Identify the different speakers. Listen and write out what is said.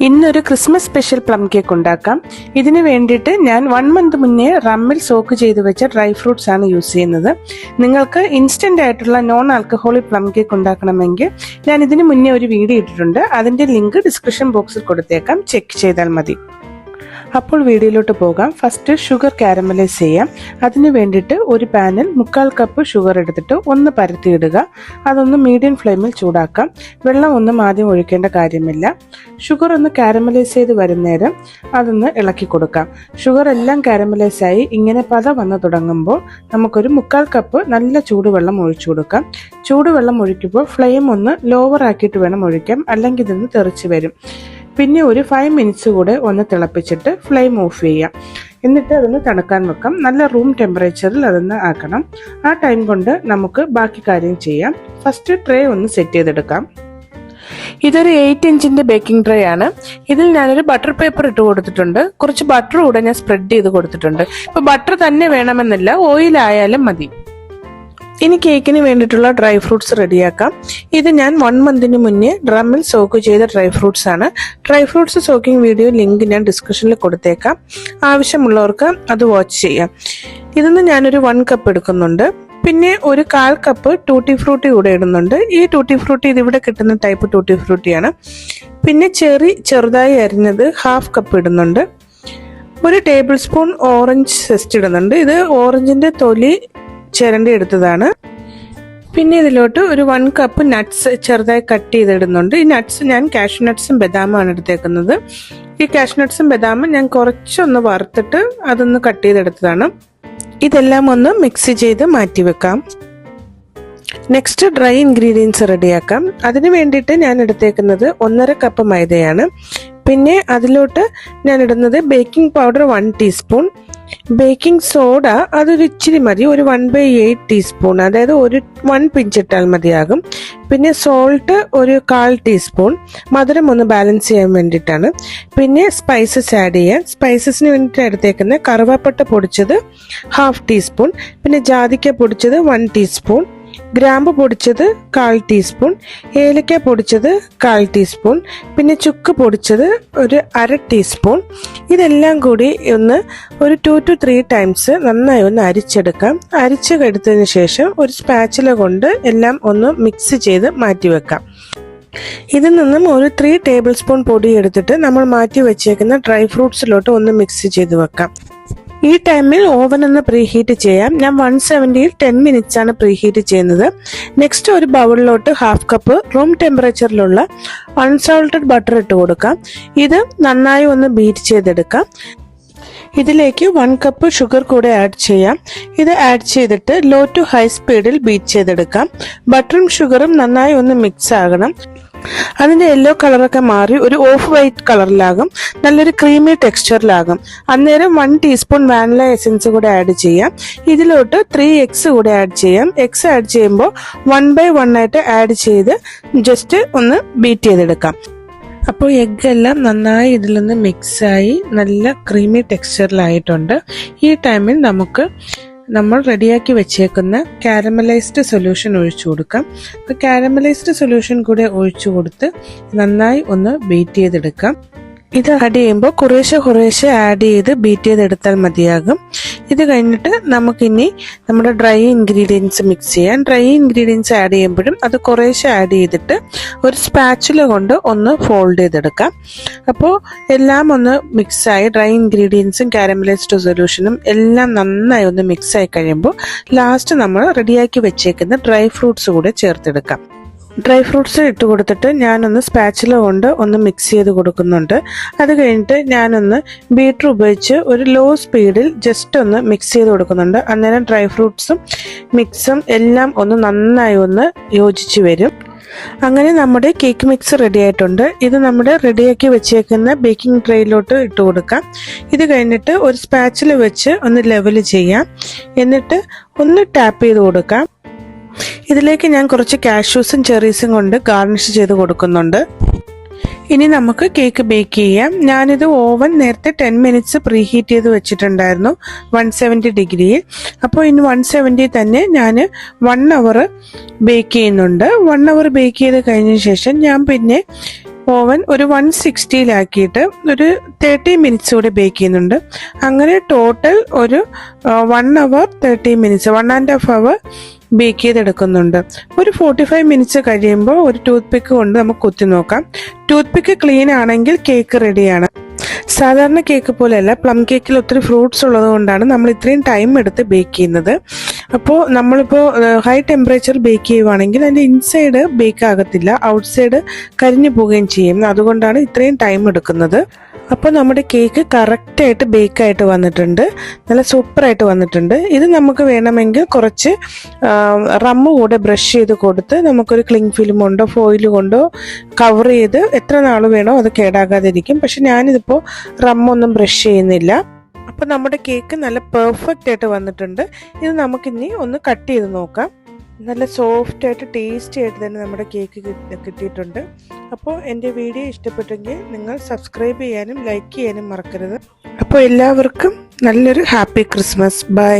Speaker 1: ഇന്നൊരു Christmas special plum cake ഉണ്ടാക്കാം. ഇതിന് വേണ്ടിയിട്ട് ഞാൻ വൺ മന്ത് മുന്നേ റമ്മിൽ സോക്ക് ചെയ്ത് വെച്ച ഡ്രൈ ഫ്രൂട്ട്സ് ആണ് യൂസ് ചെയ്യുന്നത്. നിങ്ങൾക്ക് ഇൻസ്റ്റന്റ് ആയിട്ടുള്ള നോൺ ആൽക്കഹോളിക് പ്ലം കേക്ക് ഉണ്ടാക്കണമെങ്കിൽ ഞാൻ ഇതിന് മുന്നേ ഒരു വീഡിയോ ഇട്ടിട്ടുണ്ട്. അതിന്റെ ലിങ്ക് ഡിസ്ക്രിപ്ഷൻ ബോക്സിൽ കൊടുത്തേക്കാം. ചെക്ക് ചെയ്താൽ മതി. അപ്പോൾ വീഡിയോയിലോട്ട് പോകാം. ഫസ്റ്റ് ഷുഗർ കാരമലൈസ് ചെയ്യാം. അതിന് വേണ്ടിയിട്ട് ഒരു പാനിൽ മുക്കാൽ കപ്പ് ഷുഗർ എടുത്തിട്ട് ഒന്ന് പരത്തിയിടുക. അതൊന്ന് മീഡിയം ഫ്ലെയിമിൽ ചൂടാക്കാം. വെള്ളം ഒന്നും ആദ്യം ഒഴിക്കേണ്ട കാര്യമില്ല. ഷുഗർ ഒന്ന് കാരമലൈസ് ചെയ്ത് വരുന്നേരം അതൊന്ന് ഇളക്കി കൊടുക്കാം. ഷുഗർ എല്ലാം കാരമലൈസ് ആയി ഇങ്ങനെ പത വന്ന് തുടങ്ങുമ്പോൾ നമുക്കൊരു മുക്കാൽ കപ്പ് നല്ല ചൂടുവെള്ളം ഒഴിച്ചു കൊടുക്കാം. ചൂടുവെള്ളം ഒഴിക്കുമ്പോൾ ഫ്ലെയിം ഒന്ന് ലോവർ ആക്കിയിട്ട് വേണം ഒഴിക്കാം അല്ലെങ്കിൽ ഇതൊന്ന് തെറിച്ച് വരും. പിന്നെ ഒരു ഫൈവ് മിനിറ്റ്സ് കൂടെ ഒന്ന് തിളപ്പിച്ചിട്ട് ഫ്ലെയിം ഓഫ് ചെയ്യാം. എന്നിട്ട് അതൊന്ന് തണുക്കാൻ വെക്കാം. നല്ല റൂം ടെമ്പറേച്ചറിൽ അതൊന്ന് ആക്കണം. ആ ടൈം കൊണ്ട് നമുക്ക് ബാക്കി കാര്യം ചെയ്യാം. ഫസ്റ്റ് ട്രേ ഒന്ന് സെറ്റ് ചെയ്തെടുക്കാം. ഇതൊരു എയ്റ്റ് ഇഞ്ചിന്റെ ബേക്കിംഗ് ട്രേ ആണ്. ഇതിൽ ഞാനൊരു ബട്ടർ പേപ്പർ ഇട്ട് കൊടുത്തിട്ടുണ്ട്. കുറച്ച് ബട്ടർ കൂടെ ഞാൻ സ്പ്രെഡ് ചെയ്ത് കൊടുത്തിട്ടുണ്ട്. ഇപ്പൊ ബട്ടർ തന്നെ വേണമെന്നില്ല. ഓയിൽ ആയാലും മതി. ഇനി കേക്കിന് വേണ്ടിയിട്ടുള്ള ഡ്രൈ ഫ്രൂട്ട്സ് റെഡിയാക്കാം. ഇത് ഞാൻ വൺ മന്തിന് മുന്നേ ഡ്രമ്മിൽ സോക്ക് ചെയ്ത ഡ്രൈ ഫ്രൂട്ട്സ് ആണ്. Dry fruits soaking video link ഞാൻ ഡിസ്ക്രിപ്ഷനിൽ കൊടുത്തേക്കാം. ആവശ്യമുള്ളവർക്ക് അത് വാച്ച് ചെയ്യാം. ഇതിന്ന് ഞാനൊരു വൺ കപ്പ് എടുക്കുന്നുണ്ട്. പിന്നെ ഒരു കാൽ കപ്പ് ടൂട്ടി ഫ്രൂട്ടി കൂടെ ഇടുന്നുണ്ട്. ഈ ടൂട്ടി ഫ്രൂട്ടി ഇതിവിടെ കിട്ടുന്ന ടൈപ്പ് ടൂട്ടി ഫ്രൂട്ടിയാണ് പിന്നെ ചെറി ചെറുതായി അരിഞ്ഞത് ഹാഫ് കപ്പ് ഇടുന്നുണ്ട്. ഒരു ടേബിൾ സ്പൂൺ ഓറഞ്ച് സെസ്റ്റ് ഇടുന്നുണ്ട്. ഇത് ഓറഞ്ചിന്റെ തൊലി ചിരണ്ടി എടുത്തതാണ്. പിന്നെ ഇതിലോട്ട് ഒരു വൺ കപ്പ് നട്ട്സ് ചെറുതായി കട്ട് ചെയ്തിടുന്നുണ്ട്. ഈ നട്ട്സ് ഞാൻ കാഷ്യൂ നട്ട്സും ബദാമാണ് എടുത്തേക്കുന്നത്. ഈ കാഷ്യൂ നട്ട്സും ബദാമും ഞാൻ കുറച്ചൊന്ന് വറുത്തിട്ട് അതൊന്ന് കട്ട് ചെയ്തെടുത്തതാണ്. ഇതെല്ലാം ഒന്ന് മിക്സ് ചെയ്ത് മാറ്റി വെക്കാം. നെക്സ്റ്റ് ഡ്രൈ ഇൻഗ്രീഡിയൻസ് റെഡിയാക്കാം. അതിന് വേണ്ടിയിട്ട് ഞാൻ എടുത്തേക്കുന്നത് ഒന്നര കപ്പ് മൈദയാണ്. പിന്നെ അതിലോട്ട് ഞാൻ ഇടുന്നത് baking powder one teaspoon baking soda അതൊരു ഇച്ചിരി മതി. ഒരു വൺ ബൈ എയ്റ്റ് ടീസ്പൂൺ അതായത് ഒരു വൺ പിഞ്ചിട്ടാൽ മതിയാകും. പിന്നെ സോൾട്ട് ഒരു കാൽ ടീസ്പൂൺ മധുരം ഒന്ന് ബാലൻസ് ചെയ്യാൻ വേണ്ടിയിട്ടാണ്. പിന്നെ സ്പൈസസ് ആഡ് ചെയ്യാൻ സ്പൈസസിന് വേണ്ടിയിട്ട് എടുത്തേക്കുന്ന കറുവാപ്പട്ട പൊടിച്ചത് ഹാഫ് ടീസ്പൂൺ പിന്നെ ജാതിക്ക പൊടിച്ചത് വൺ ടീസ്പൂൺ ഗ്രാമ്പ് പൊടിച്ചത് കാൽ ടീസ്പൂൺ ഏലക്ക പൊടിച്ചത് കാൽ ടീസ്പൂൺ പിന്നെ ചുക്ക് പൊടിച്ചത് ഒരു അര ടീസ്പൂൺ. ഇതെല്ലാം കൂടി ഒന്ന് ഒരു ടു ടു ത്രീ ടൈംസ് നന്നായി ഒന്ന് അരിച്ചെടുക്കാം. അരിച്ച് ശേഷം ഒരു സ്പാച്ചില കൊണ്ട് എല്ലാം ഒന്ന് മിക്സ് ചെയ്ത് മാറ്റി വെക്കാം. ഇതിൽ നിന്നും ഒരു ത്രീ ടേബിൾ സ്പൂൺ പൊടി എടുത്തിട്ട് നമ്മൾ മാറ്റി വെച്ചേക്കുന്ന ഡ്രൈ ഫ്രൂട്ട്സിലോട്ട് ഒന്ന് മിക്സ് ചെയ്ത് വെക്കാം. ഈ ടൈമിൽ ഓവൻ ഒന്ന് പ്രീഹീറ്റ് ചെയ്യാം. ഞാൻ വൺ സെവന്റിയിൽ ടെൻ മിനിറ്റ്സ് ആണ് പ്രീഹീറ്റ് ചെയ്യുന്നത്. നെക്സ്റ്റ് ഒരു ബൗളിലോട്ട് ഹാഫ് കപ്പ് റൂം ടെമ്പറേച്ചറിലുള്ള അൺസോൾട്ടഡ് ബട്ടർ ഇട്ട് കൊടുക്കാം. ഇത് നന്നായി ഒന്ന് ബീറ്റ് ചെയ്തെടുക്കാം. ഇതിലേക്ക് വൺ കപ്പ് ഷുഗർ കൂടെ ആഡ് ചെയ്യാം. ഇത് ആഡ് ചെയ്തിട്ട് ലോ ടു ഹൈ സ്പീഡിൽ ബീറ്റ് ചെയ്തെടുക്കാം. ബട്ടറും ഷുഗറും നന്നായി ഒന്ന് മിക്സ് ആകണം. അതിന്റെ യെല്ലോ കളറൊക്കെ മാറി ഒരു ഓഫ് വൈറ്റ് കളറിലാകും നല്ലൊരു ക്രീമി ടെക്സ്ചറിലാകും അന്നേരം വൺ ടീസ്പൂൺ വാനില എസൻസ് കൂടെ ആഡ് ചെയ്യാം. ഇതിലോട്ട് ത്രീ എക്സ് കൂടെ ആഡ് ചെയ്യാം. എക്സ് ആഡ് ചെയ്യുമ്പോൾ വൺ ബൈ വൺ ആയിട്ട് ആഡ് ചെയ്ത് ജസ്റ്റ് ഒന്ന് ബീറ്റ് ചെയ്തെടുക്കാം. അപ്പോൾ എഗ്ഗ് എല്ലാം നന്നായി ഇതിലൊന്ന് മിക്സായി നല്ല ക്രീമി ടെക്സ്ചറിലായിട്ടുണ്ട് ഈ ടൈമിൽ നമുക്ക് നമ്മൾ റെഡിയാക്കി വെച്ചേക്കുന്ന കാരമലൈസ്ഡ് സൊല്യൂഷൻ ഒഴിച്ചു കൊടുക്കാം. അപ്പോൾ കാരമലൈസ്ഡ് സൊല്യൂഷൻ കൂടെ ഒഴിച്ചു കൊടുത്ത് നന്നായി ഒന്ന് ബീറ്റ് ചെയ്തെടുക്കാം. ഇത് ആഡ് ചെയ്യുമ്പോൾ കുറേശ്ശെ കുറേശ്ശെ ആഡ് ചെയ്ത് ബീറ്റ് ചെയ്തെടുത്താൽ മതിയാകും. ഇത് കഴിഞ്ഞിട്ട് നമുക്കിനി നമ്മുടെ ഡ്രൈ ഇൻഗ്രീഡിയൻസ് മിക്സ് ചെയ്യാം. ഡ്രൈ ഇൻഗ്രീഡിയൻസ് ആഡ് ചെയ്യുമ്പോഴും അത് കുറേശ്ശെ ആഡ് ചെയ്തിട്ട് ഒരു സ്പാച്ചുല കൊണ്ട് ഒന്ന് ഫോൾഡ് ചെയ്തെടുക്കാം. അപ്പോൾ എല്ലാം ഒന്ന് മിക്സായി ഡ്രൈ ഇൻഗ്രീഡിയൻസും കാരമലൈസ്ഡ് സൊല്യൂഷനും എല്ലാം നന്നായി ഒന്ന് മിക്സ് ആയി കഴിയുമ്പോൾ ലാസ്റ്റ് നമ്മൾ റെഡിയാക്കി വെച്ചേക്കുന്ന ഡ്രൈ ഫ്രൂട്ട്സ് കൂടെ ചേർത്തെടുക്കാം. ഡ്രൈ ഫ്രൂട്ട്സ് ഇട്ട് കൊടുത്തിട്ട് ഞാനൊന്ന് സ്പാച്ചില കൊണ്ട് ഒന്ന് മിക്സ് ചെയ്ത് കൊടുക്കുന്നുണ്ട്. അത് കഴിഞ്ഞിട്ട് ഞാനൊന്ന് ബീറ്റർ ഉപയോഗിച്ച് ഒരു ലോ സ്പീഡിൽ ജസ്റ്റ് ഒന്ന് മിക്സ് ചെയ്ത് കൊടുക്കുന്നുണ്ട്. അന്നേരം ഡ്രൈ ഫ്രൂട്ട്സും മിക്സും എല്ലാം ഒന്ന് നന്നായി ഒന്ന് യോജിച്ച് വരും. അങ്ങനെ നമ്മുടെ കേക്ക് മിക്സ് റെഡി ആയിട്ടുണ്ട്. ഇത് നമ്മുടെ റെഡിയാക്കി വെച്ചേക്കുന്ന ബേക്കിംഗ് ട്രേയിലോട്ട് ഇട്ട് കൊടുക്കാം. ഇത് കഴിഞ്ഞിട്ട് ഒരു സ്പാച്ചിൽ വെച്ച് ഒന്ന് ലെവൽ ചെയ്യാം. എന്നിട്ട് ഒന്ന് ടാപ്പ് ചെയ്ത് കൊടുക്കാം. ഇതിലേക്ക് ഞാൻ കുറച്ച് കാഷ്യൂസും ചെറീസും കൊണ്ട് ഗാർണിഷ് ചെയ്ത് കൊടുക്കുന്നുണ്ട്. ഇനി നമുക്ക് കേക്ക് ബേക്ക് ചെയ്യാം. ഞാനിത് ഓവൻ നേരത്തെ ടെൻ മിനിറ്റ്സ് പ്രീ ഹീറ്റ് ചെയ്ത് വെച്ചിട്ടുണ്ടായിരുന്നു വൺ സെവന്റി ഡിഗ്രിയിൽ അപ്പോൾ ഇനി വൺ സെവന്റി തന്നെ ഞാൻ വൺ അവർ ബേക്ക് ചെയ്യുന്നുണ്ട്. വൺ അവർ ബേക്ക് ചെയ്ത് കഴിഞ്ഞ ശേഷം ഞാൻ പിന്നെ ഓവൻ ഒരു വൺ സിക്സ്റ്റിയിലാക്കിയിട്ട് ഒരു തേർട്ടി മിനിറ്റ്സ് കൂടി ബേക്ക് ചെയ്യുന്നുണ്ട്. അങ്ങനെ ടോട്ടൽ ഒരു one hour thirty minutes one and half hour bake ചെയ്തെടുക്കുന്നുണ്ട്. ഒരു ഫോർട്ടി ഫൈവ് മിനിറ്റ്സ് കഴിയുമ്പോൾ ഒരു ടൂത്ത് പിക്ക് കൊണ്ട് നമുക്ക് കുത്തി നോക്കാം. ടൂത്ത് പിക്ക് ക്ലീൻ ആണെങ്കിൽ കേക്ക് റെഡിയാണ് സാധാരണ കേക്ക് പോലെയല്ല പ്ലം കേക്കിൽ ഒത്തിരി ഫ്രൂട്ട്സ് ഉള്ളത് കൊണ്ടാണ് നമ്മൾ ഇത്രയും ടൈം എടുത്ത് ബേക്ക് ചെയ്യുന്നത്. അപ്പോൾ നമ്മളിപ്പോൾ ഹൈ ടെമ്പറേച്ചർ ബേക്ക് ചെയ്യുവാണെങ്കിൽ അതിന്റെ ഇൻസൈഡ് ബേക്ക് ആകത്തില്ല. ഔട്ട്സൈഡ് കരിഞ്ഞു പോവുകയും ചെയ്യും. അതുകൊണ്ടാണ് ഇത്രയും ടൈം എടുക്കുന്നത്. അപ്പോൾ നമ്മുടെ കേക്ക് കറക്റ്റായിട്ട് ബേക്കായിട്ട് വന്നിട്ടുണ്ട്. നല്ല സൂപ്പറായിട്ട് വന്നിട്ടുണ്ട്. ഇത് നമുക്ക് വേണമെങ്കിൽ കുറച്ച് റമ്മ് കൂടെ ബ്രഷ് ചെയ്ത് കൊടുത്ത് നമുക്കൊരു ക്ലിങ് ഫിലിം കൊണ്ടോ ഫോയിൽ കൊണ്ടോ കവർ ചെയ്ത് എത്ര നാൾ വേണോ അത് കേടാകാതിരിക്കും. പക്ഷെ ഞാനിതിപ്പോൾ റമ്മൊന്നും ബ്രഷ് ചെയ്യുന്നില്ല. അപ്പോൾ നമ്മുടെ കേക്ക് നല്ല പെർഫെക്റ്റ് ആയിട്ട് വന്നിട്ടുണ്ട്. ഇത് നമുക്കിനി ഒന്ന് കട്ട് ചെയ്ത് നോക്കാം. നല്ല സോഫ്റ്റ് ആയിട്ട് ടേസ്റ്റി ആയിട്ട് തന്നെ നമ്മുടെ കേക്ക് കിട്ടിയിട്ടുണ്ട്. അപ്പോൾ എന്റെ വീഡിയോ ഇഷ്ടപ്പെട്ടെങ്കിൽ നിങ്ങൾ സബ്സ്ക്രൈബ് ചെയ്യാനും ലൈക്ക് ചെയ്യാനും മറക്കരുത്. അപ്പോൾ എല്ലാവർക്കും നല്ലൊരു ഹാപ്പി ക്രിസ്മസ് ബൈ